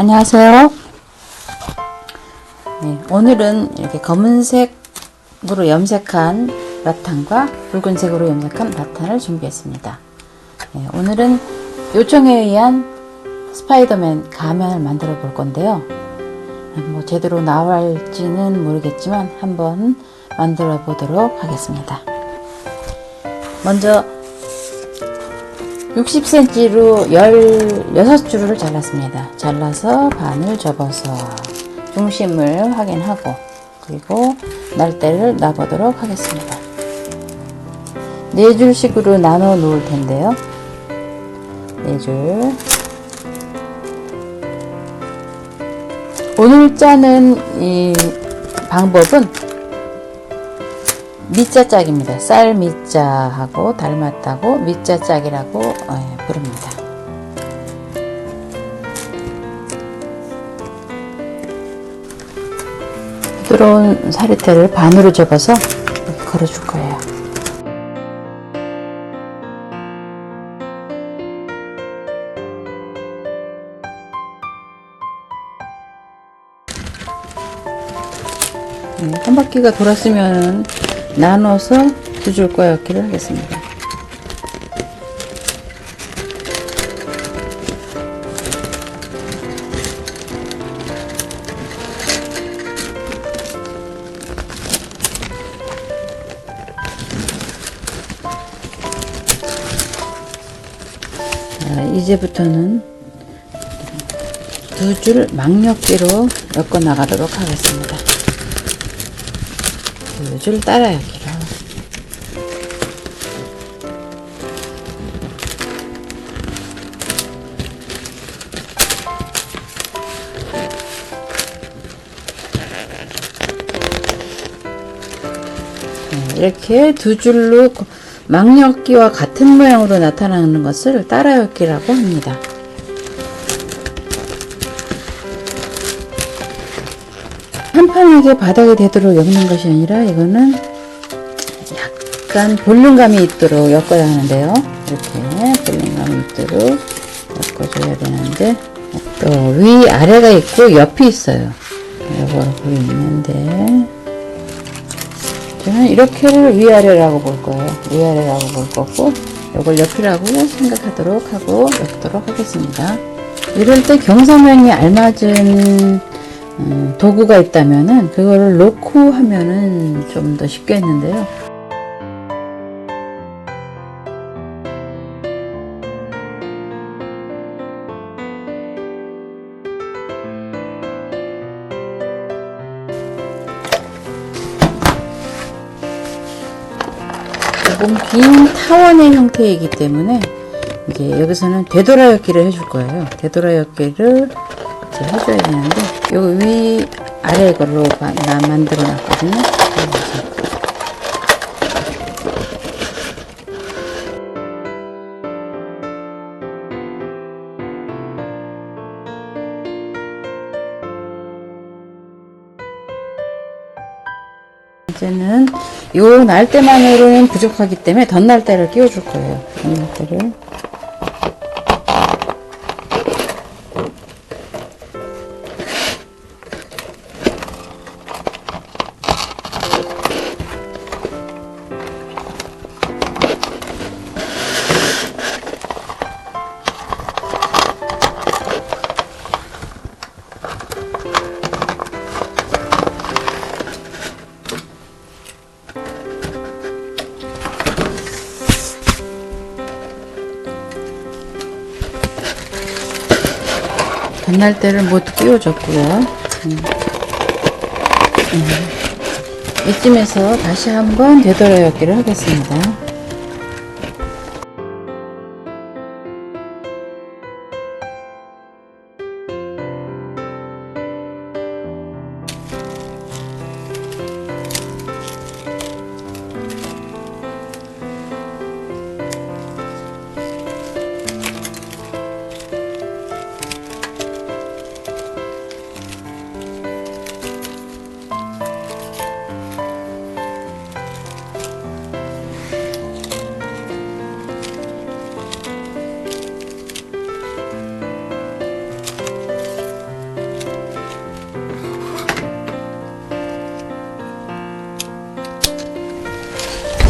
안녕하세요. 네, 오늘은 이렇게 검은색으로 염색한 라탄과 붉은색으로 염색한 라탄을 준비했습니다. 네, 오늘은 요청에 의한 스파이더맨 가면을 만들어 볼 건데요. 뭐 제대로 나올지는 모르겠지만 한번 만들어 보도록 하겠습니다. 먼저 60cm로 16줄을 잘랐습니다. 잘라서 반을 접어서 중심을 확인하고 그리고 날대를 놔보도록 하겠습니다. 4줄씩으로 나눠 놓을 텐데요. 4줄 오늘 짜는 이 방법은 밑자 짝입니다. 쌀 밑자하고 닮았다고 밑자 짝이라고 어, 예, 부릅니다. 부드러운 사리테를 반으로 접어서 걸어줄 거예요. 네, 한 바퀴가 돌았으면 나눠서 두 줄 꼬였기를 하겠습니다. 자, 이제부터는 두줄 망력기로 엮어 나가도록 하겠습니다. 두줄 따라야기로. 네, 이렇게 두 줄로 망력기와 같은 모양으로 나타나는 것을 따라엮기라고 합니다. 한판하게 바닥에 되도록 엮는 것이 아니라 이거는 약간 볼륨감이 있도록 엮어야 하는데요. 이렇게 볼륨감이 있도록 엮어줘야 되는데 또 위 아래가 있고 옆이 있어요. 이거 있는데 저는 이렇게를 위아래라고 볼 거예요. 위아래라고 볼 거고 이걸 옆이라고 생각하도록 하고 엮도록 하겠습니다. 이럴 때 경사면이 알맞은 음, 도구가 있다면은 그거를 놓고 하면은 좀 더 쉽겠는데요. 조금 긴 타원의 형태이기 때문에 이제 여기서는 되돌아역기를 해줄 거예요. 되돌아역기를 이제 해줘야 되는데 요 위 아래 걸로 마- 나 만들어 놨거든요. 이제는 요 날대만으로는 부족하기 때문에 덧날대를 끼워줄 거예요. 덧날대를. 덧날대를 모두 끼워줬고요. 음. 음. 이쯤에서 다시 한번 되돌아역기를 하겠습니다.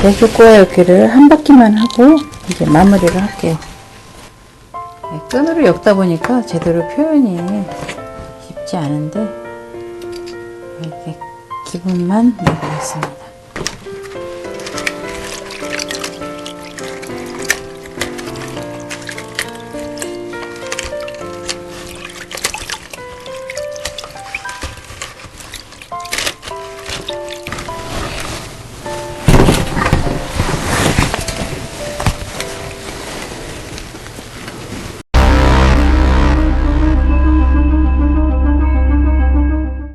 대쇼꼬아 엮기를 한 바퀴만 하고 이제 마무리를 할게요. 네, 끈으로 엮다 보니까 제대로 표현이 쉽지 않은데 이렇게 기분만 내고 있습니다.